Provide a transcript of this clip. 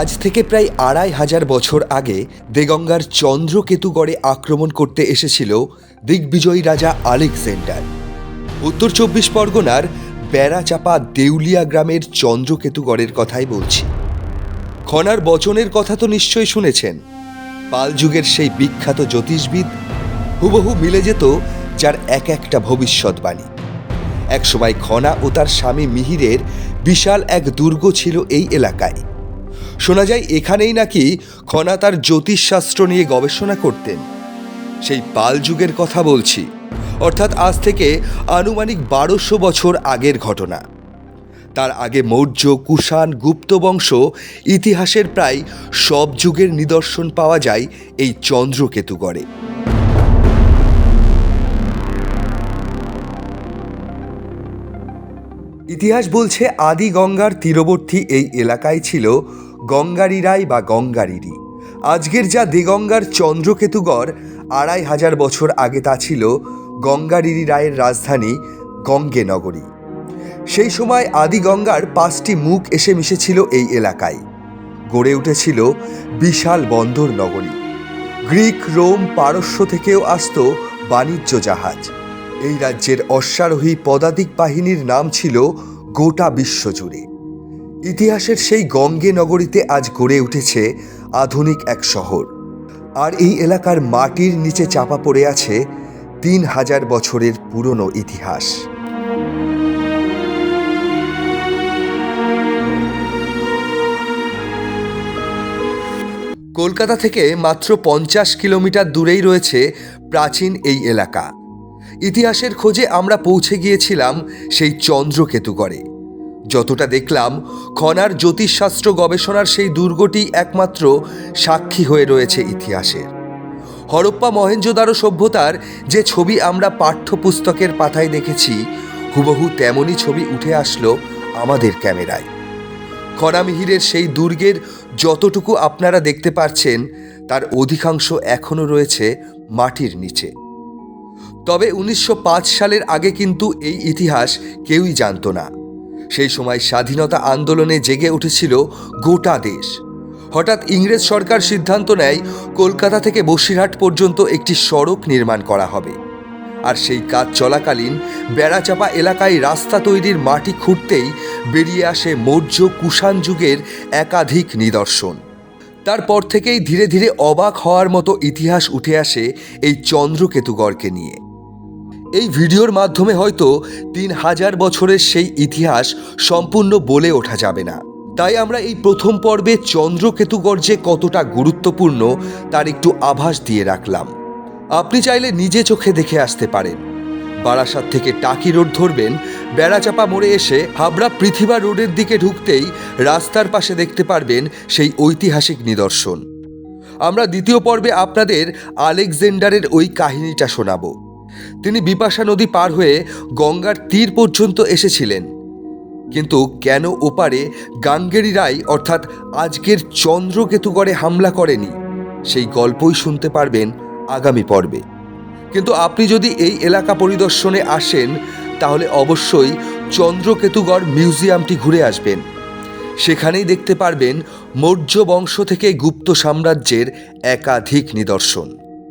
আজ থেকে প্রায় আড়াই হাজার বছর আগে দেগঙ্গার চন্দ্রকেতুগড়ে আক্রমণ করতে এসেছিল দিগ্বিজয়ী রাজা আলেকজান্ডার উত্তর চব্বিশ পরগনার বেড়াচাপা দেউলিয়া গ্রামের চন্দ্রকেতুগড়ের কথাই বলছি। খনার বচনের কথা তো নিশ্চয়ই শুনেছেন। পাল যুগের সেই বিখ্যাত জ্যোতিষবিদ হুবহু মিলে যেত যার এক একটা ভবিষ্যৎবাণী একসময় খনা ও তার স্বামী মিহিরের বিশাল এক দুর্গ ছিল এই এলাকায়। শোনা যায় এখানেই নাকি খনা তার জ্যোতিষশাস্ত্র নিয়ে গবেষণা করতেন। সেই পাল যুগের কথা বলছি। অর্থাৎ আজ থেকে আনুমানিক বারোশো বছর আগের ঘটনা। তার আগে মৌর্য, কুষাণ, গুপ্ত বংশ ইতিহাসের প্রায় সব যুগের নিদর্শন পাওয়া যায় এই চন্দ্রকেতুগড়ে ইতিহাস বলছে আদি গঙ্গার তীরবর্তী এই এলাকায় ছিল গঙ্গারিরাই বা গঙ্গারিরি আজকের যা দিগঙ্গার চন্দ্রকেতুগড়, আড়াই হাজার বছর আগে তা ছিল গঙ্গারিরি রায়ের রাজধানী গঙ্গে নগরী সেই সময় আদি গঙ্গার পাঁচটি মুখ এসে মিশেছিল এই এলাকায়। গড়ে উঠেছিল বিশাল বন্দর নগরী। গ্রিক, রোম পারস্য থেকেও আসত বাণিজ্য জাহাজ। এই রাজ্যের অশ্বারোহী পদাতিক বাহিনীর নাম ছিল গোটা বিশ্বজুড়ে ইতিহাসের সেই গঙ্গে নগরীতে আজ গড়ে উঠেছে আধুনিক এক শহর। আর এই এলাকার মাটির নিচে চাপা পড়ে আছে তিন হাজার বছরের পুরনো ইতিহাস। কলকাতা থেকে মাত্র পঞ্চাশ কিলোমিটার দূরেই রয়েছে প্রাচীন এই এলাকা। ইতিহাসের খোঁজে আমরা পৌঁছে গিয়েছিলাম সেই চন্দ্রকেতুগড়ে যতটা দেখলাম, খনার জ্যোতিষশাস্ত্র গবেষণার সেই দুর্গটি একমাত্র সাক্ষী হয়ে রয়েছে ইতিহাসের হরপ্পা মহেঞ্জোদারো সভ্যতার যে ছবি আমরা পাঠ্যপুস্তকের পাতায় দেখেছি, হুবহু তেমনই ছবি উঠে আসলো আমাদের ক্যামেরায়। খনামিহিরের সেই দুর্গের যতটুকু আপনারা দেখতে পারছেন, তার অধিকাংশ এখনও রয়েছে মাটির নিচে। তবে উনিশশো পাঁচ সালের আগে কিন্তু এই ইতিহাস কেউই জানত না। সেই সময় স্বাধীনতা আন্দোলনে জেগে উঠেছিল গোটা দেশ। হঠাৎ ইংরেজ সরকার সিদ্ধান্ত নেয়, কলকাতা থেকে বসিরহাট পর্যন্ত একটি সড়ক নির্মাণ করা হবে। আর সেই কাজ চলাকালীন বেড়াচাপা এলাকায় রাস্তা তৈরির মাটি খুঁড়তেই বেরিয়ে আসে মৌর্য কুষাণ যুগের একাধিক নিদর্শন। তারপর থেকেই ধীরে ধীরে অবাক হওয়ার মতো ইতিহাস উঠে আসে এই চন্দ্রকেতুগড়কে নিয়ে। এই ভিডিওর মাধ্যমে হয়তো তিন হাজার বছরের সেই ইতিহাস সম্পূর্ণ বলে ওঠা যাবে না। তাই আমরা এই প্রথম পর্বে চন্দ্রকেতুগড় যে কতটা গুরুত্বপূর্ণ, তার একটু আভাস দিয়ে রাখলাম। আপনি চাইলে নিজে চোখে দেখে আসতে পারেন। বারাসাত থেকে টাকি রোড ধরবেন, বেড়াচাপা মোড়ে এসে হাবড়া পৃথিবী রোডের দিকে ঢুকতেই রাস্তার পাশে দেখতে পারবেন সেই ঐতিহাসিক নিদর্শন। আমরা দ্বিতীয় পর্বে আপনাদের আলেকজেন্ডারের ওই কাহিনীটা শোনাবো। তিনি বিপাশা নদী পার হয়ে গঙ্গার তীর পর্যন্ত এসেছিলেন। কিন্তু কেন ওপারে গাঙ্গেরি রায় অর্থাৎ আজকের চন্দ্রকেতুগড়ে হামলা করেনি, সেই গল্পই শুনতে পারবেন আগামী পর্বে। কিন্তু আপনি যদি এই এলাকা পরিদর্শনে আসেন, তাহলে অবশ্যই চন্দ্রকেতুগড় মিউজিয়ামটি ঘুরে আসবেন। সেখানেই দেখতে পারবেন মৌর্য বংশ থেকে গুপ্ত সাম্রাজ্যের একাধিক নিদর্শন।